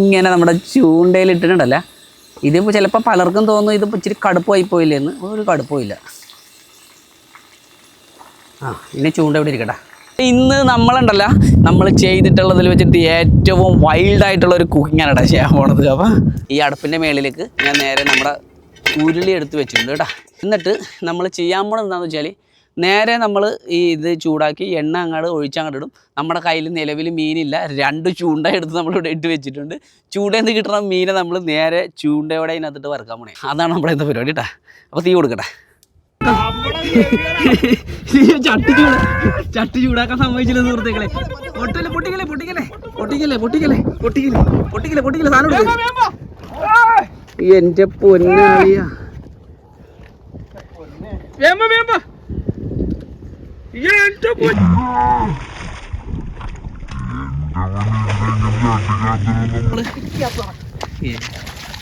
ഇങ്ങനെ നമ്മുടെ ചൂണ്ടയിൽ ഇട്ടിട്ടുണ്ടല്ല. ഇതിപ്പോൾ ചിലപ്പോൾ പലർക്കും തോന്നും ഇതിപ്പോൾ ഇച്ചിരി കടുപ്പമായി പോയില്ലേ എന്ന് ഒരു കടുപ്പമില്ല ആ ഇനി ചൂണ്ട ഇവിടെ ഇരിക്കട്ടെ. ഇന്ന് നമ്മളുണ്ടല്ല. നമ്മൾ ചെയ്തിട്ടുള്ളതിൽ വെച്ചിട്ട് ഏറ്റവും വൈൽഡായിട്ടുള്ള ഒരു കുക്കിംഗാണ് കേട്ടോ ചെയ്യാൻ പോണത്. അപ്പോൾ ഈ അടുപ്പിന്റെ മേളിലേക്ക് ഞാൻ നേരെ നമ്മുടെ ഉരുളി എടുത്ത് വെച്ചിട്ടുണ്ട് കേട്ടോ. എന്നിട്ട് നമ്മൾ ചെയ്യാൻ പോണത് എന്താണെന്ന് വെച്ചാൽ നേരെ നമ്മൾ ഈ ഇത് ചൂടാക്കി എണ്ണ അങ്ങോട്ട് ഒഴിച്ചങ്ങോട്ട് ഇടും. നമ്മുടെ കയ്യിൽ നിലവിൽ മീനില്ല. രണ്ട് ചൂണ്ട എടുത്ത് നമ്മളിവിടെ ഇട്ട് വെച്ചിട്ടുണ്ട്. ചൂണ്ടയിൽ നിന്ന് കിട്ടുന്ന മീനെ നമ്മൾ നേരെ ചൂണ്ടയോടെ അതിനകത്തിട്ട് വറുക്കാൻ പോണേ. അതാണ് നമ്മുടെ ഇന്നത്തെ പരിപാടി കേട്ടാ അപ്പോൾ തീ കൊടുക്കട്ടെ. ചട്ടി ചൂട ചട്ടി ചൂടാക്കാൻ സമ്മതിച്ചില്ല സുഹൃത്തുക്കളെ. പൊട്ടിക്കലേ പൊട്ടിക്കലേ പൊട്ടിക്കലേ പൊട്ടിക്കലേ പൊട്ടിക്കലേ പൊട്ടിക്കലേ പൊട്ടിക്കലേ പൊട്ടിക്കലേ സാധനം. എന്റെ പൊന്നാളിയ വേമ്പ വേമ്പ. എന്റെ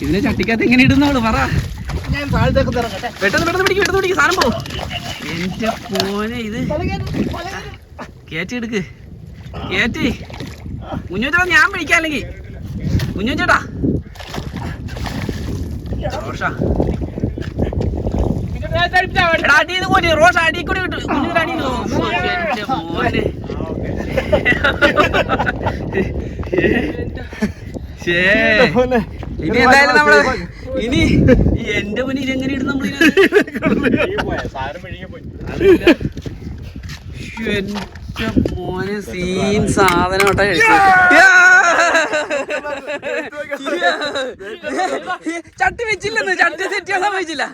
ഇതിനെ ചട്ടിക്കകത്ത് എങ്ങനെ ഇടുന്നോളു പറ. ഞാൻ താഴത്തേക്ക് പെട്ടെന്ന് പെട്ടെന്ന് പിടിക്കും പെട്ടെന്ന് പിടിക്കും. സാധനം പോ. എന്റെ പോനെ ഇത്. കേറ്റി എടുക്ക്. കേറ്റി. കുഞ്ഞുചേട്ടാ ഞാൻ പിടിക്കാല്ലെങ്കിൽ കുഞ്ഞുചേട്ടാ റോഷ എടാ അടിയിൽ പോരി. റോഷ അടി കൂടി ഇനി എന്തായാലും നമ്മൾ ഇനി എന്റെ മുന്നിൽ എങ്ങനെ ഇടും നമ്മൾ എന്റെ മോനെ സീൻ സാധനം! ചട്ടി വെച്ചില്ലെന്ന്. ചട്ടി സെറ്റ് ചെയ്യാൻ സമ്മതിച്ചില്ല.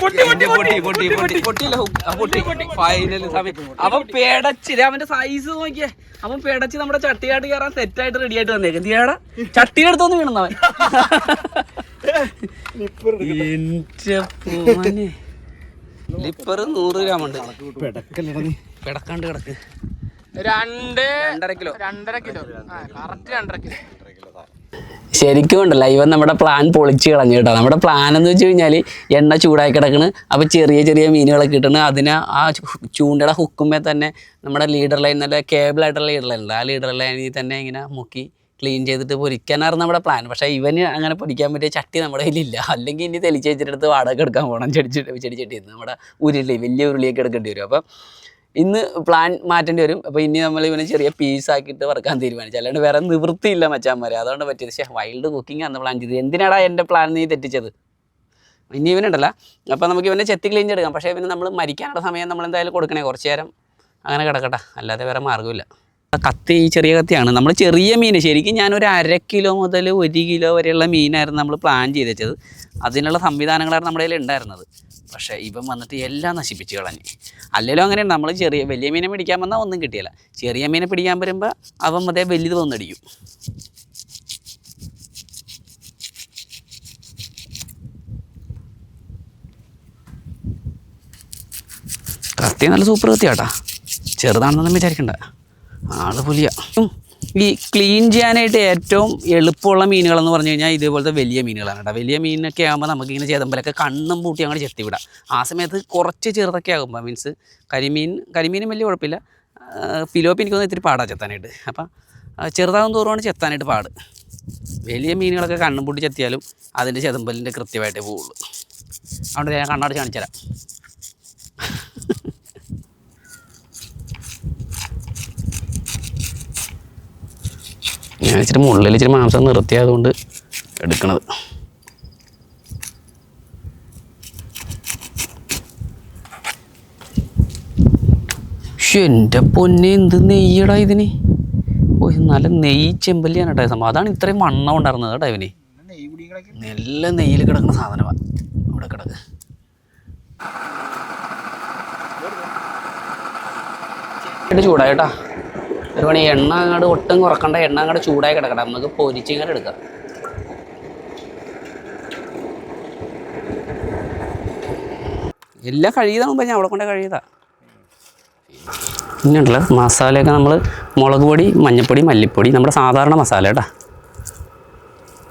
പൊട്ടി പൊട്ടി പൊട്ടി. പൊട്ടി പൊട്ടി പൊട്ടിയില്ല ആ, പൊട്ടി ഫൈനൽ സമയം. അവൻ പേടച്ച്. അവന്റെ സൈസ് നോക്കിയേ. അവൻ പേടച്ച് നമ്മുടെ ചട്ടിയായിട്ട് കയറാൻ സെറ്റായിട്ട് റെഡി ആയിട്ട് വന്നേക്കും. തീയാട ചട്ടിയുടെ അടുത്തൊന്ന് വീണെന്നവൻ എന്റെ പോനെ ലിപ്പർ നൂറ് ഗ്രാം ഉണ്ട്. കിടക്കാണ്ട് കിടക്ക്. രണ്ട് രണ്ടര കിലോ. രണ്ടര കിലോ. കറക്റ്റ് രണ്ടര കിലോ. ശരിക്കും ഉണ്ടല്ലോ ഇവൻ നമ്മുടെ പ്ലാൻ പൊളിച്ച് കളഞ്ഞു കേട്ടോ. നമ്മുടെ പ്ലാൻ എന്ന് വെച്ച് കഴിഞ്ഞാൽ എണ്ണ ചൂടായി കിടക്കണ്. അപ്പോൾ ചെറിയ ചെറിയ മീനുകളൊക്കെ കിട്ടണ് അതിനെ ആ ചൂണ്ടയുടെ ഹുക്കുമേ തന്നെ നമ്മുടെ ലീഡർ ലൈൻ നല്ല കേബിൾ ആയിട്ടുള്ള ലീഡർ ലൈൻ ഉണ്ട്. ആ ലീഡർ ലൈനിൽ തന്നെ ഇങ്ങനെ മുക്കി ക്ലീൻ ചെയ്തിട്ട് പൊരിക്കാനായിരുന്നു നമ്മുടെ പ്ലാൻ പക്ഷേ ഇവന് അങ്ങനെ പൊരിക്കാൻ പറ്റിയ ചട്ടി നമ്മുടെ കയ്യിലില്ല. അല്ലെങ്കിൽ ഇനി തെളിച്ച് വെച്ചിട്ട് വാടക എടുക്കാൻ പോകണം ചെടി ചെടി ചെടി ചട്ടി നമ്മുടെ ഉരുളി വലിയ ഉരുളിയൊക്കെ എടുക്കേണ്ടി വരും. അപ്പം ഇന്ന് പ്ലാൻ മാറ്റേണ്ടി വരും. അപ്പോൾ ഇനി നമ്മൾ ഇവനെ ചെറിയ പീസ് ആക്കിയിട്ട് വറക്കാൻ തീരുമാനിച്ചു. അല്ലാണ്ട് വേറെ നിവൃത്തിയില്ല മച്ചാന്മാരെ. അതുകൊണ്ട് പറ്റിയത് പക്ഷേ വൈൽഡ് കുക്കിംഗ് ആണ് പ്ലാൻ ചെയ്തത്. എന്തിനാടാ എന്റെ പ്ലാൻ നീ തെറ്റിച്ചത്? ഇനി ഇവനുണ്ടല്ല. അപ്പോൾ നമുക്ക് ഇവനെ ചെത്തി ക്ലീൻ ചെയ്തെടുക്കാം. പക്ഷേ ഇവന് നമ്മൾ മരിക്കാനുള്ള സമയം നമ്മൾ എന്തായാലും കൊടുക്കണേ. കുറച്ച് നേരം അങ്ങനെ കിടക്കട്ടെ. അല്ലാതെ വേറെ മാർഗമില്ല. കത്തി ചെറിയ കത്തിയാണ്. നമ്മൾ ചെറിയ മീൻ ശരിക്കും ഞാനൊരു അര കിലോ മുതൽ ഒരു കിലോ വരെയുള്ള മീനായിരുന്നു നമ്മൾ പ്ലാൻ ചെയ്ത് വെച്ചത്. അതിനുള്ള സംവിധാനങ്ങളായിരുന്നു നമ്മുടെ കയ്യിൽ ഉണ്ടായിരുന്നത്. പക്ഷേ ഇവൻ വന്നിട്ട് എല്ലാം നശിപ്പിച്ച് കളഞ്ഞ്. അല്ലെങ്കിലും അങ്ങനെയാണ് നമ്മൾ ചെറിയ വലിയ മീനെ പിടിക്കാൻ വന്നാൽ ഒന്നും കിട്ടിയില്ല. ചെറിയ മീനെ പിടിക്കാൻ വരുമ്പോൾ അവൻ അതേ വലുത് വന്നടിക്കും. കത്തി നല്ല സൂപ്പർ കത്തിയാട്ടാ. ചെറുതാണെന്നൊന്നും വിചാരിക്കണ്ട. ആൾ പുലിയ. ഈ ക്ലീൻ ചെയ്യാനായിട്ട് ഏറ്റവും എളുപ്പമുള്ള മീനുകളെന്ന് പറഞ്ഞു കഴിഞ്ഞാൽ ഇതേപോലത്തെ വലിയ മീനുകളാണ് കേട്ടോ. വലിയ മീനൊക്കെ ആകുമ്പോൾ നമുക്കിങ്ങനെ ചേതമ്പലൊക്കെ കണ്ണും പൂട്ടി അങ്ങോട്ട് ചെത്തിവിടാം. ആ സമയത്ത് കുറച്ച് ചെറുതൊക്കെ ആകുമ്പോൾ മീൻസ് കരിമീൻ കരിമീനും വലിയ കുഴപ്പമില്ല. പിലോപ്പി എനിക്കൊന്ന് ഇത്തിരി പാടാ ചെത്താനായിട്ട്. അപ്പം ചെറുതാകും തോറുമാണ് ചെത്താനായിട്ട് പാട്. വലിയ മീനുകളൊക്കെ കണ്ണും പൂട്ടി ചെത്തിയാലും അതിന്റെ ചെതമ്പലിന്റെ കൃത്യമായിട്ടേ പോവുള്ളൂ. അതുകൊണ്ട് ഞാൻ കണ്ണടച്ച് കാണിച്ചു തരാം ഞാൻ ഇച്ചിരി മുള്ളിൽ ഇച്ചിരി മാംസം നിർത്തിയതുകൊണ്ട് എടുക്കണത്. എന്റെ പൊന്നെ എന്ത് നെയ്യടാ ഇതിന്? ഓ നല്ല നെയ്യ് ചെമ്പല്ലിയാണ് കേട്ടോ സംഭവം. അതാണ് ഇത്രയും വണ്ണം ഉണ്ടായിരുന്നത് കേട്ടോ ഇവന്. നല്ല നെയ്യിൽ കിടക്കുന്ന സാധനമാണ് ഇവിടെ കിടക്ക്. ചൂടായിട്ടാ ഒരു പണി എണ്ണ അങ്ങോട്ട് ഒട്ടും കുറക്കണ്ട എണ്ണ അങ്ങോട്ട് ചൂടായി കിടക്കണം. നമുക്ക് പൊരിച്ച് ഇങ്ങനെ എടുക്കാം. എല്ലാം കഴിയതാ മുമ്പ് ഞാൻ അവിടെ കൊണ്ട് കഴിയതാ പിന്നെയുണ്ടല്ലോ മസാലയൊക്കെ നമ്മൾ മുളക് പൊടി മഞ്ഞൾപ്പൊടി മല്ലിപ്പൊടി നമ്മുടെ സാധാരണ മസാല കേട്ടാ.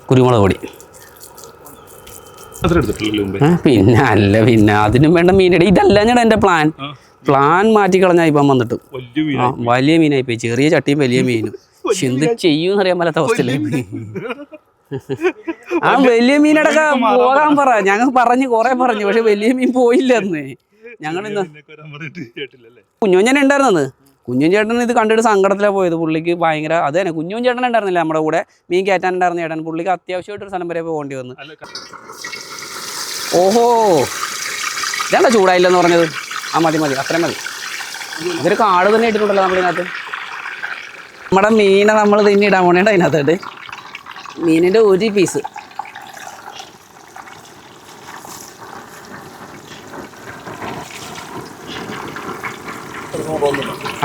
കുരുമുളക് പൊടി. പിന്നെ അല്ല പിന്നെ അതിനും വേണ്ട മീനടി ഇതല്ല ഞാൻ എന്റെ പ്ലാൻ പ്ലാൻ മാറ്റി കളഞ്ഞാൽ ഇപ്പം വന്നിട്ട്. വലിയ മീനായി പോയി. ചെറിയ ചട്ടിയും വലിയ മീനും. പക്ഷെ എന്ത് ചെയ്യൂന്ന് അറിയാൻ പറ്റാത്ത അവസ്ഥയിലേക്ക് ആ വലിയ മീനടക്ക പോകാൻ പറ. ഞങ്ങൾ പറഞ്ഞു കുറെ പറഞ്ഞു. പക്ഷെ വലിയ മീൻ പോയില്ല അന്ന് ഞങ്ങൾ ഇന്ന് ഉണ്ടായിരുന്നു ഉണ്ടായിരുന്നത് കുഞ്ഞും ചേട്ടൻ ഇത് കണ്ടിട്ട് സങ്കടത്തിലാണ് പോയത്. പുള്ളിക്ക് ഭയങ്കര അത് തന്നെ. കുഞ്ഞും ചേട്ടൻ ഉണ്ടായിരുന്നില്ല. നമ്മുടെ കൂടെ മീൻ കയറ്റാൻ ഉണ്ടായിരുന്ന ചേട്ടൻ. പുള്ളിക്ക് അത്യാവശ്യമായിട്ട് ഒരു സ്ഥലം വരെ പോകേണ്ടി വന്നു. ഓഹോ. ഇതാണോ ചൂടായില്ലെന്ന് പറഞ്ഞത്? ആ മതി മതി. അത്രയും മതി. ഇതൊരു കാട് തന്നെ ഇട്ടിട്ടുണ്ടല്ലോ നമ്മളിതിനകത്ത് നമ്മുടെ മീനെ നമ്മൾ തന്നെ ഇടാൻ പോണേണ്ട അതിനകത്തോട്ട്. മീനിന്റെ ഒരു പീസ്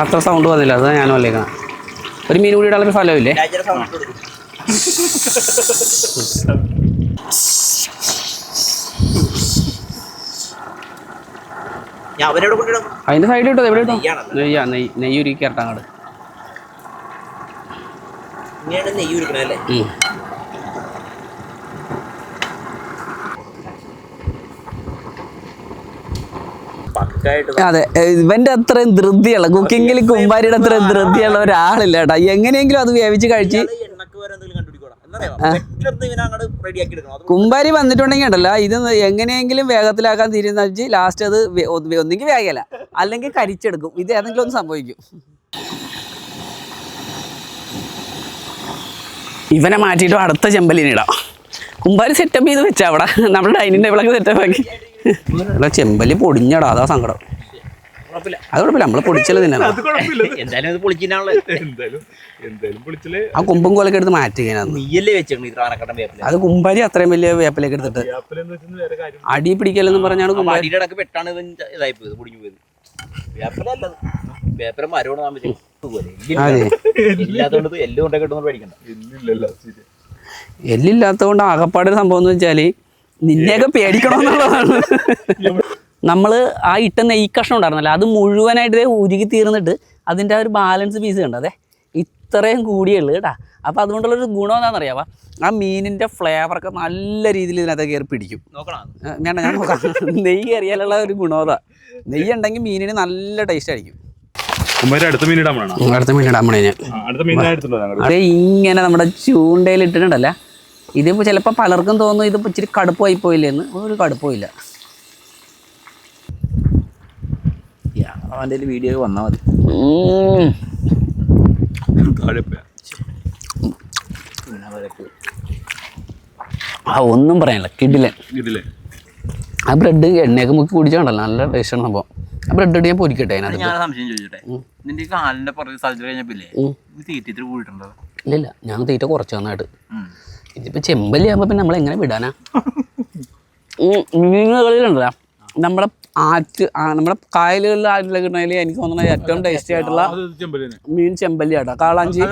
അത്ര സൗണ്ട് വന്നില്ല. അത് ഞാനും വന്നേക്കണം ഒരു മീൻ കൂടി ഇടാനുള്ള സ്ഥലമില്ലേ ഞാൻ അവനോട് കൊണ്ടിടും അതിന്റെ സൈഡിൽ ഇട്ടോ എവിടെ ഇട്ടോ. നെയ്യാ നെയ്യ് കയറട്ടങ്ങാട് ഇങ്ങനെയാണ് നെയ്യ് ഉരുക്കണല്ലേ അതെ ഇവന്റെ അത്രയും ധൃതിയുള്ള കുക്കിങ്ങിൽ കുമ്പാരിയുടെ അത്രയും ധൃതിയുള്ള ഒരാളില്ല കേട്ടോ എങ്ങനെയെങ്കിലും അത് വേവിച്ച് കഴിച്ച് കുമ്പാരി വന്നിട്ടുണ്ടെങ്കിൽ ഉണ്ടല്ലോ ഇത് എങ്ങനെയെങ്കിലും വേഗത്തിലാക്കാൻ തീരുമാനിച്ച് ലാസ്റ്റ് അത് ഒന്നെങ്കിൽ വേഗല അല്ലെങ്കിൽ കരിച്ചെടുക്കും. ഇത് ഏതെങ്കിലും ഒന്ന് സംഭവിക്കും. ഇവനെ മാറ്റിയിട്ട് അടുത്ത ചെമ്പലിനിടാം കുമ്പാരി സെറ്റപ്പ് ചെയ്ത് വെച്ചാ അവിടെ. നമ്മുടെ ഡൈനിങ് ടേബിളൊക്കെ സെറ്റപ്പ് ആക്കി. ചെമ്പലി പൊടിഞ്ഞടാ അതാ സങ്കടം. അത് കുഴപ്പമില്ല. നമ്മൾ പൊളിച്ചല്ലേ തന്നെ എന്തായാലും അത് ആ കുമ്പും കോലൊക്കെ എടുത്ത് മാറ്റി കഴിഞ്ഞാൽ നീയല്ലേ വെച്ചിട്ടുണ്ട് അത് കുമ്പാരി അത്രയും വലിയ വേപ്പിലേക്ക് എടുത്തിട്ട്. വെച്ചാൽ വേറെ കാര്യം അടി പിടിക്കലെന്ന് പറഞ്ഞാണ് കുമ്പാരി ഇടയ്ക്ക് പെട്ടാണ് ഇതായി പോയത് പൊടിഞ്ഞു പോയത്. വേപ്പില അല്ലത്. വേപ്പില എല്ലാം കിട്ടുന്ന പേടിക്കണ്ട. എല്ലില്ലാത്തതുകൊണ്ട് ആകപ്പാട് ഒരു സംഭവം എന്ന് വെച്ചാൽ നിന്നെയൊക്കെ പേടിക്കണമെന്നുള്ളതാണ് നമ്മൾ ആ ഇട്ട നെയ് കഷ്ണം ഉണ്ടായിരുന്നല്ലോ അത് മുഴുവനായിട്ട് ഉരുകി തീർന്നിട്ട് അതിന്റെ ആ ഒരു ബാലൻസ് പീസ് കണ്ടോ? അതെ ഇത്രയും കൂടിയുള്ളു കേട്ടാ. അപ്പോൾ അതുകൊണ്ടുള്ളൊരു ഗുണം എന്താണെന്നറിയാവാ? ആ മീനിന്റെ ഫ്ലേവറൊക്കെ നല്ല രീതിയിൽ ഇതിനകത്ത് കയറി പിടിക്കും. നോക്കണം ഞാൻ വേണ്ട ഞാൻ നോക്കാം. നെയ്യ് കയറിയാലുള്ള ഒരു ഗുണമതാ നെയ്യ് ഉണ്ടെങ്കിൽ മീനിന് നല്ല ടേസ്റ്റ് ആയിരിക്കും. അടുത്ത മീൻ അടുത്ത മീൻ ഇടാൻ അത് ഇങ്ങനെ നമ്മുടെ ചൂണ്ടയിൽ ഇട്ടിട്ടുണ്ടല്ല. ഇതിപ്പോൾ ചിലപ്പോൾ പലർക്കും തോന്നും ഇത് ഇച്ചിരി കടുപ്പായി പോയില്ലെന്ന്. ഒരു കടുപ്പമില്ല അവന്റെ വീഡിയോ വന്നാൽ മതി. ആ ഒന്നും പറയാനില്ല. കിഡിലൻ ഇതില്ലേ ആ ബ്രെഡ് എണ്ണയൊക്കെ മുക്കി കുടിച്ചോണ്ടല്ലോ. നല്ല ടേസ്റ്റ് ആണ് സംഭവം ആ ബ്രെഡ് ഇട്ട് ഞാൻ പൊരിക്കട്ടെ അതിനകത്ത്? ഞാൻ സംശയം ചോദിച്ചോട്ടെ നിന്റെ ഈ കാലിന്റെ പുറകെ കഴിഞ്ഞപ്പില്ലേ? കൂടിയിട്ടുണ്ടോ? ഇല്ലില്ല. ഞാൻ തീറ്റ കുറച്ച് നന്നായിട്ട് ഇതിപ്പോ ചെമ്പല്ലി ആകുമ്പോ പിന്നെ നമ്മൾ എങ്ങനെ വിടാനാ മീനുകളിലുണ്ടല്ലോ നമ്മുടെ ആറ്റ് ആ നമ്മുടെ കായലുകളിൽ ആറ്റിലൊക്കെ ഉണ്ടെങ്കിൽ എനിക്ക് തോന്നുന്നത് ഏറ്റവും ടേസ്റ്റി ആയിട്ടുള്ള മീൻ ചെമ്പല്ലി ആട്ടോ കാളാഞ്ചി.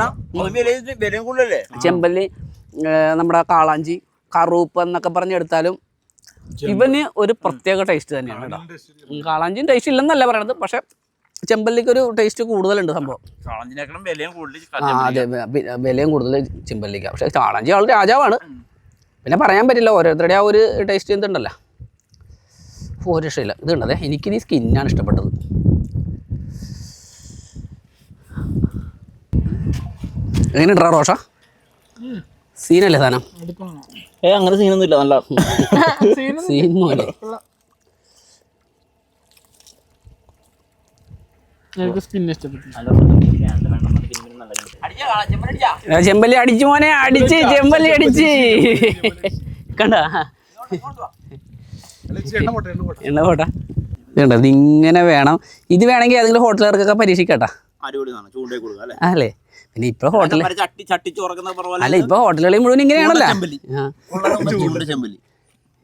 ചെമ്പല്ലി നമ്മുടെ കാളാഞ്ചി കറൂപ്പ് എന്നൊക്കെ പറഞ്ഞെടുത്താലും ഇവന് ഒരു പ്രത്യേക ടേസ്റ്റ് തന്നെയാണ് കേട്ടോ. കാളാഞ്ചിയും ടേസ്റ്റ് ഇല്ലെന്നല്ല പറയണത് പക്ഷെ ചെമ്പല്ലിക്ക് ഒരു ടേസ്റ്റ് കൂടുതലുണ്ട് സംഭവം. ആ അതെ വിലയും കൂടുതൽ ചെമ്പല്ലിക്ക. പക്ഷെ കാളാഞ്ചി ആൾ രാജാവാണ് പിന്നെ പറയാൻ പറ്റില്ല ഓരോരുത്തരുടെ ആ ഒരു ടേസ്റ്റ് എന്തുണ്ടല്ലോ ഒരു രക്ഷയില്ല. ഇത് ഉണ്ടതെ എനിക്ക് ഈ സ്കിന്നാണ് ഇഷ്ടപ്പെട്ടത്. എങ്ങനെ എങ്ങനെയുണ്ടാ റോഷ? സീനല്ലേ സാധനം ഏ അങ്ങനെ സീനൊന്നും ഇല്ല നല്ല സീൻ പോലെ ചെമ്പല്ലി അടിച്ചു മോനെ അടിച്ച് ചെമ്പല്ലി അടിച്ച് കണ്ട? എണ്ണ പോട്ടെ ഇതുണ്ട് ഇതിങ്ങനെ വേണം. ഇത് വേണമെങ്കിൽ ഏതെങ്കിലും ഹോട്ടലുകാർക്കൊക്കെ പരീക്ഷിക്കട്ടാ. അല്ലേ? പിന്നെ ഇപ്പൊ ഹോട്ടലിൽ അല്ല ഇപ്പൊ ഹോട്ടലുകളിൽ മുഴുവൻ ഇങ്ങനെയാണല്ലോ.